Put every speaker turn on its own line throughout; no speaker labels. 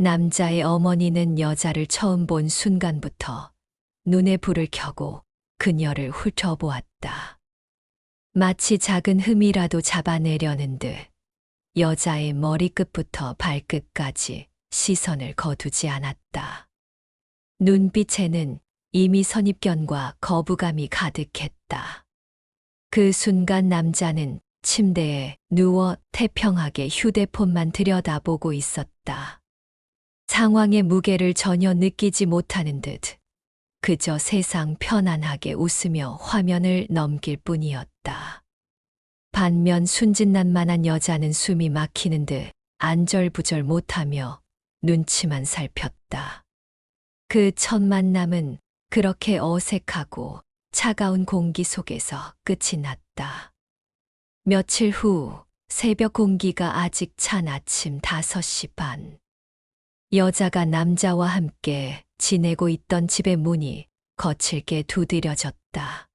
남자의 어머니는 여자를 처음 본 순간부터 눈에 불을 켜고 그녀를 훑어보았다. 마치 작은 흠이라도 잡아내려는 듯 여자의 머리끝부터 발끝까지 시선을 거두지 않았다. 눈빛에는 이미 선입견과 거부감이 가득했다. 그 순간 남자는 침대에 누워 태평하게 휴대폰만 들여다보고 있었다. 상황의 무게를 전혀 느끼지 못하는 듯 그저 세상 편안하게 웃으며 화면을 넘길 뿐이었다. 반면 순진난만한 여자는 숨이 막히는 듯 안절부절 못하며 눈치만 살폈다. 그 첫 만남은 그렇게 어색하고 차가운 공기 속에서 끝이 났다. 며칠 후 새벽 공기가 아직 찬 아침 5시 반. 여자가 남자와 함께 지내고 있던 집의 문이 거칠게 두드려졌다.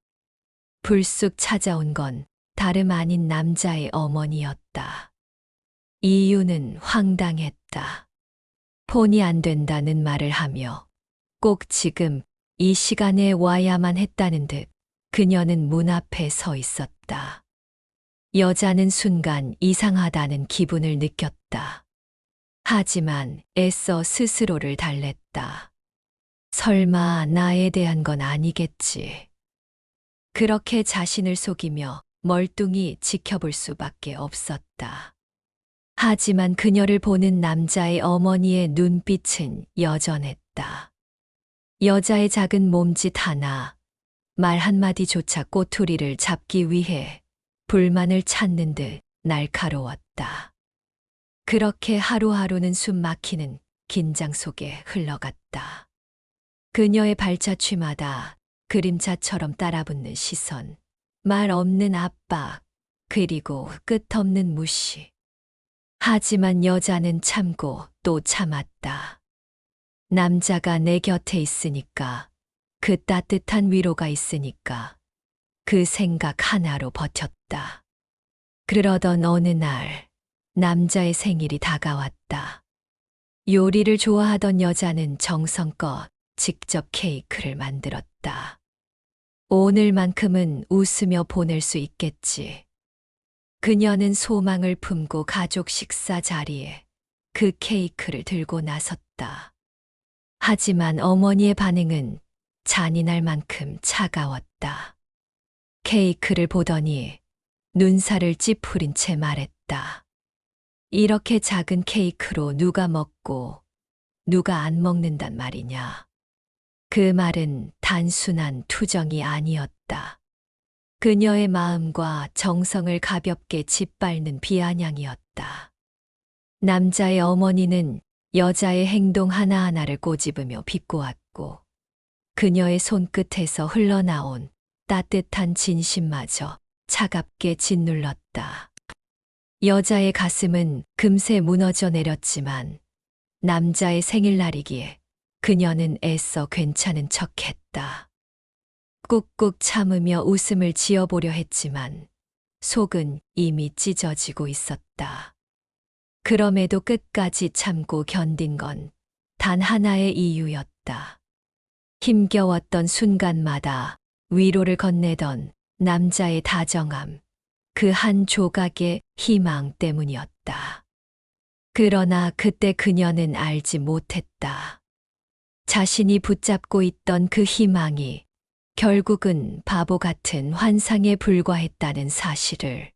불쑥 찾아온 건 다름 아닌 남자의 어머니였다. 이유는 황당했다. 폰이 안 된다는 말을 하며 꼭 지금 이 시간에 와야만 했다는 듯 그녀는 문 앞에 서 있었다. 여자는 순간 이상하다는 기분을 느꼈다. 하지만 애써 스스로를 달랬다. 설마 나에 대한 건 아니겠지. 그렇게 자신을 속이며 멀뚱히 지켜볼 수밖에 없었다. 하지만 그녀를 보는 남자의 어머니의 눈빛은 여전했다. 여자의 작은 몸짓 하나, 말 한마디조차 꼬투리를 잡기 위해 불만을 찾는 듯 날카로웠다. 그렇게 하루하루는 숨 막히는 긴장 속에 흘러갔다. 그녀의 발자취마다 그림자처럼 따라붙는 시선, 말 없는 압박, 그리고 끝없는 무시. 하지만 여자는 참고 또 참았다. 남자가 내 곁에 있으니까, 그 따뜻한 위로가 있으니까, 그 생각 하나로 버텼다. 그러던 어느 날, 남자의 생일이 다가왔다. 요리를 좋아하던 여자는 정성껏 직접 케이크를 만들었다. 오늘만큼은 웃으며 보낼 수 있겠지. 그녀는 소망을 품고 가족 식사 자리에 그 케이크를 들고 나섰다. 하지만 어머니의 반응은 잔인할 만큼 차가웠다. 케이크를 보더니 눈살을 찌푸린 채 말했다. 이렇게 작은 케이크로 누가 먹고 누가 안 먹는단 말이냐. 그 말은 단순한 투정이 아니었다. 그녀의 마음과 정성을 가볍게 짓밟는 비아냥이었다. 남자의 어머니는 여자의 행동 하나하나를 꼬집으며 비꼬았고, 그녀의 손끝에서 흘러나온 따뜻한 진심마저 차갑게 짓눌렀다. 여자의 가슴은 금세 무너져 내렸지만, 남자의 생일날이기에 그녀는 애써 괜찮은 척 했다. 꾹꾹 참으며 웃음을 지어보려 했지만 속은 이미 찢어지고 있었다. 그럼에도 끝까지 참고 견딘 건 단 하나의 이유였다. 힘겨웠던 순간마다 위로를 건네던 남자의 다정함, 그 한 조각의 희망 때문이었다. 그러나 그때 그녀는 알지 못했다. 자신이 붙잡고 있던 그 희망이 결국은 바보 같은 환상에 불과했다는 사실을